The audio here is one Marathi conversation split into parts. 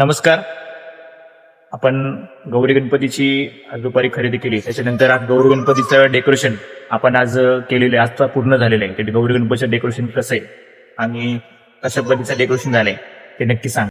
नमस्कार. आपण गौरी गणपतीची आज दुपारी खरेदी केली. त्याच्यानंतर आज गौरी गणपतीचं डेकोरेशन आपण आज केलेलं. आहे आज पूर्ण झालेलं आहे. ते गौरी गणपतीचं डेकोरेशन कसं आहे आणि कशा पद्धतीचं डेकोरेशन झालंय ते नक्की सांग.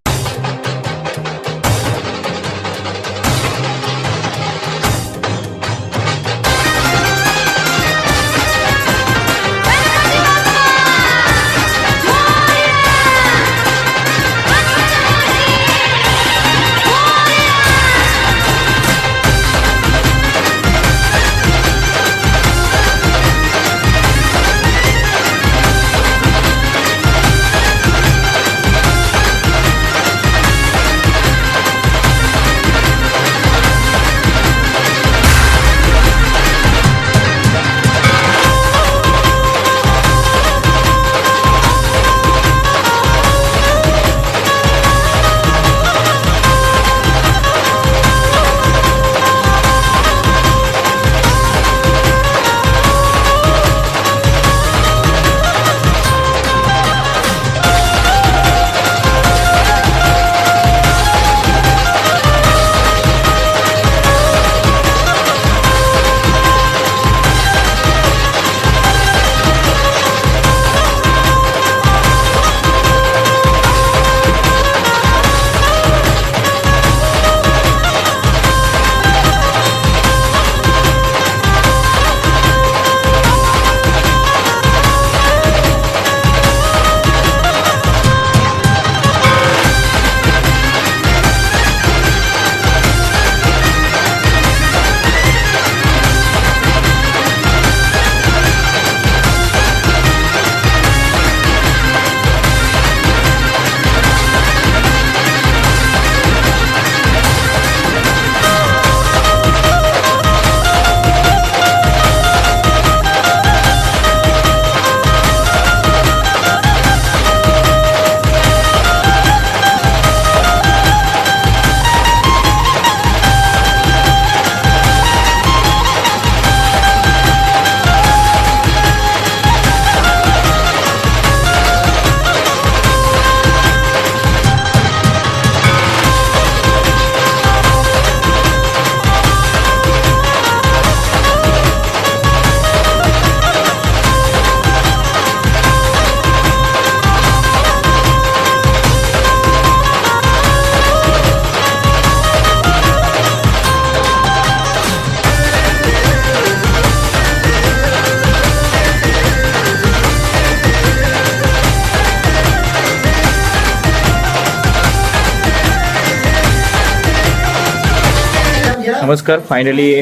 नमस्कार. फायनली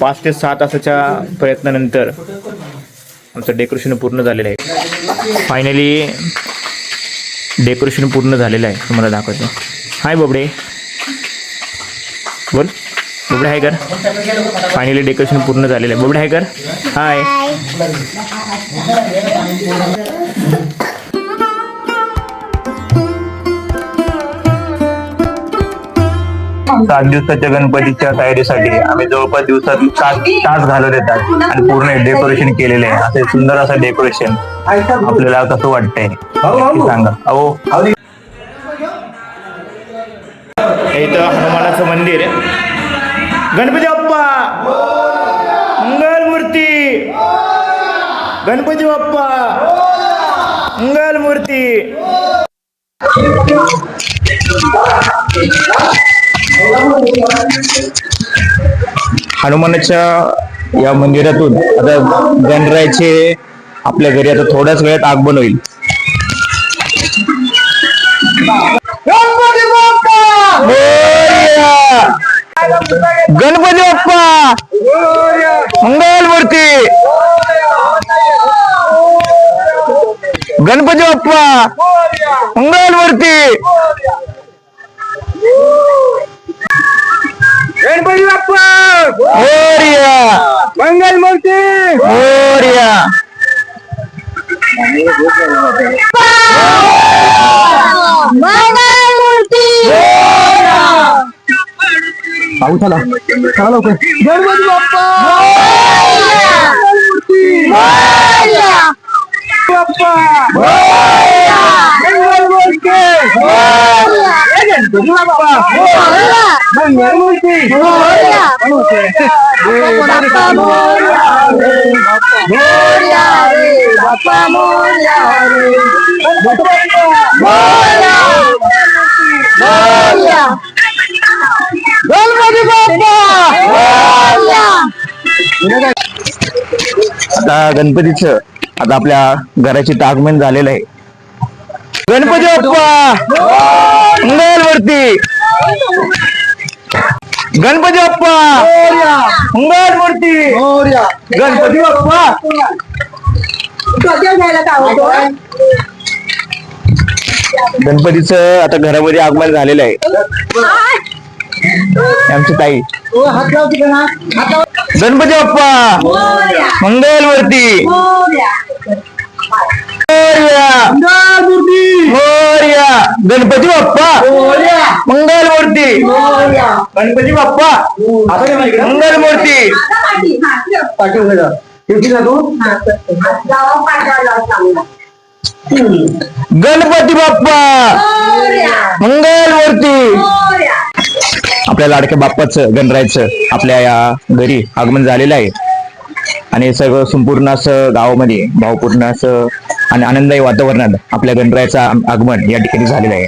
पाच ते सहा तासाच्या प्रयत्नानंतर आमचं डेकोरेशन पूर्ण झालेलं आहे. फायनली डेकोरेशन पूर्ण झालेलं आहे. तुम्हाला दाखवतो. हाय बबडे. बोल. बबडे हाय कर. फायनली डेकोरेशन पूर्ण झालेलं आहे. बबडे हाय कर. हाय सात दिवसाच्या गणपतीच्या तयारीसाठी आम्ही जवळपास दिवसात सात तास घालवत येतात आणि पूर्ण डेकोरेशन केलेले आहे. असे सुंदर असं डेकोरेशन आपल्याला कसं वाटतंय सांगा. अहो. इथं हनुमानाचं मंदिर गणपती बाप्पा! मंगल मूर्ती गणपती बाप्पा! मंगल मूर्ती हनुमानाच्या या मंदिरातून आता गणरायाचे आपल्या घरी आता थोड्याच वेळात आगमन होईल. गणपती बाप्पा! मंगल मूर्ती गणपती बाप्पा! मंगल मूर्ती गणपती बाप्पा! मोरया! मंगल मूर्ती! मोरया! मंगलमूर्ती पाऊस आला चला लवकर. गणपती बाप्पा! बाप्पा! मंगल मूर्ती! गणपती बाप्पा आता गणपतीचं आता आपल्या घराची तागमेन झालेलं आहे. गणपती बाप्पा! मंगलमूर्ती गणपती बाप्पा! मंगलमूर्ती गणपती बाप्पा! गणपतीचं आता घरामध्ये आगमन झालेलं आहे. आमची ताई. गणपती बाप्पा! मोरया! गणपती बाप्पा. मंगलमूर्ती. गणपती बाप्पा. मंगलमूर्ती. गणपती बाप्पा. मंगलमूर्ती. आपल्या लाडक्या बाप्पाचं गणरायचं आपल्या या घरी आगमन झालेलं आहे. आणि सगळं संपूर्ण असं गावामध्ये भावपूर्ण असं आणि आनंददायी वातावरणात आपल्या गणरायाचं आगमन या ठिकाणी झालेलं आहे.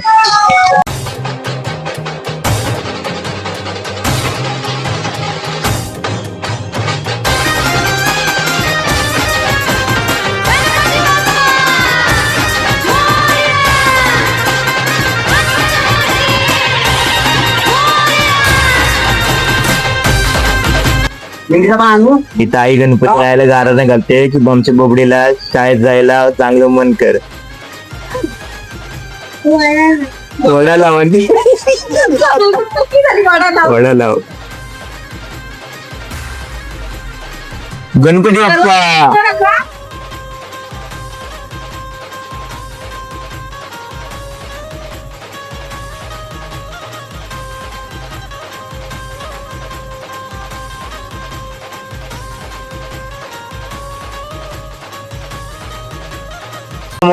इथं आई गणपती राहायला गाराने घालते की आमच्या बोबडीला शाळेत जायला चांगलं मन कर वडा लाव आणि वडा लाव गणपती बाप्पा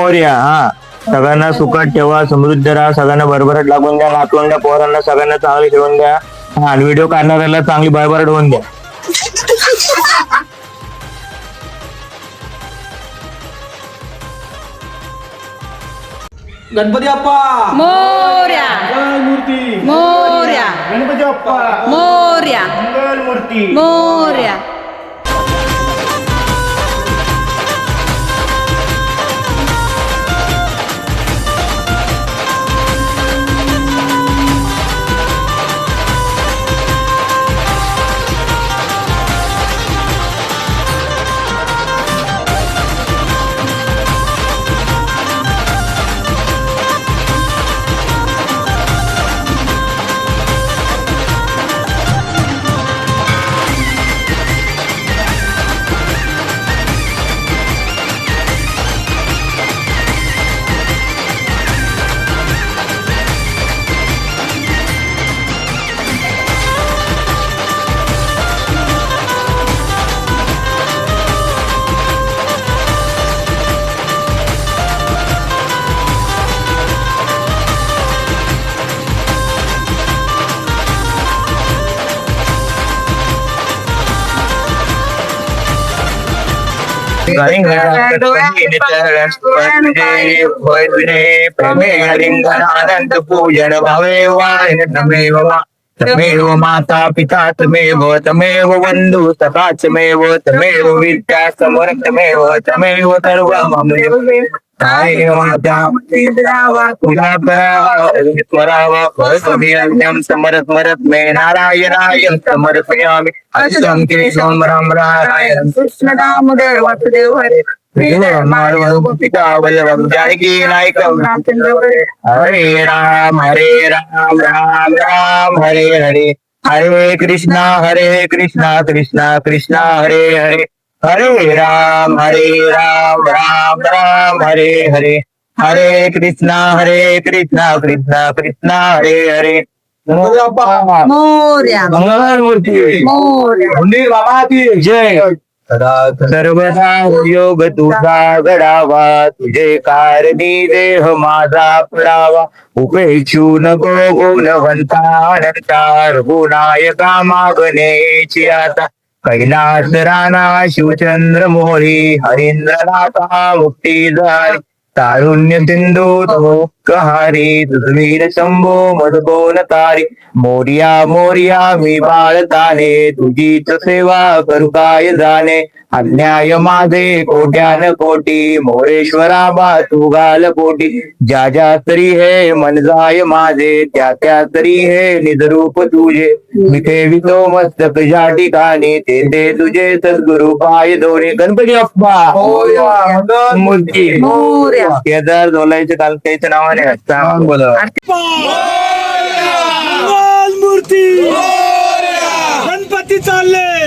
मोर्या हा. सगळ्यांना सुखात ठेवा समृद्ध राहा सगळ्यांना भरभराट लागून द्या नातवंड पोरांना सगळ्यांना चांगले ठेवून द्या. हा, आणि व्हिडिओ काढणाऱ्याला चांगली भरभराट होऊन द्या. गणपती बाप्पा! मोर्या! मंगलमूर्ती! मोर्या! गणपती बाप्पा! मोर्या! मंगलमूर्ती! मोर्या! పూజన భవేవా నమేవ तमेव माता पिता तमेव तमेव बंधु सखा तमेव तमेव विद्या समर्थमेव तमेव सर्व तुला समरत मरत मे नारायणाय समर्पयामि। अस्तं केशवं राम नारायण कृष्ण दामोदर वासुदेव हरे। पिता जानकी हरे राम हरे राम राम राम हरे हरे हरे कृष्णा हरे कृष्णा कृष्णा कृष्णा हरे हरे हरे राम हरे राम राम राम हरे हरे हरे कृष्णा हरे कृष्णा कृष्णा कृष्णा हरे हरे मोर्या हुंडी बाबा की जय सर्वदा योग तुझा घडावा. तुझे कारणी देह माझा पडावा. उपेक्षू नको गुणवंता अनंता. रघुनायका मागण्याची आता. कैलास राणा शिवचंद्र मोरी हरिंद्रनाथा मुक्ती झाली. तारुण्य सिंधू कहारी तुझवीर शंभो मधकोन तारी मोर्या मोर्या मी बाळताने तुझीच सेवा करू काय जाणे? अन्याय माझे कोट्यान कोटी मोरेश्वरा बा तू गाल कोटी ज्या ज्या तरी हे मन जाय माझे त्या त्या तरी हे निजरूप तुझे. मी ठेवितो मस्तक ज्या ठिकाणी ते ते तुझे. सद्गुरु पाय दोन्ही गणपती मूर्ती. मोरया. केदार डोलायचे काल त्याच्या नावाने बोला. मूर्ती. गणपती चालले.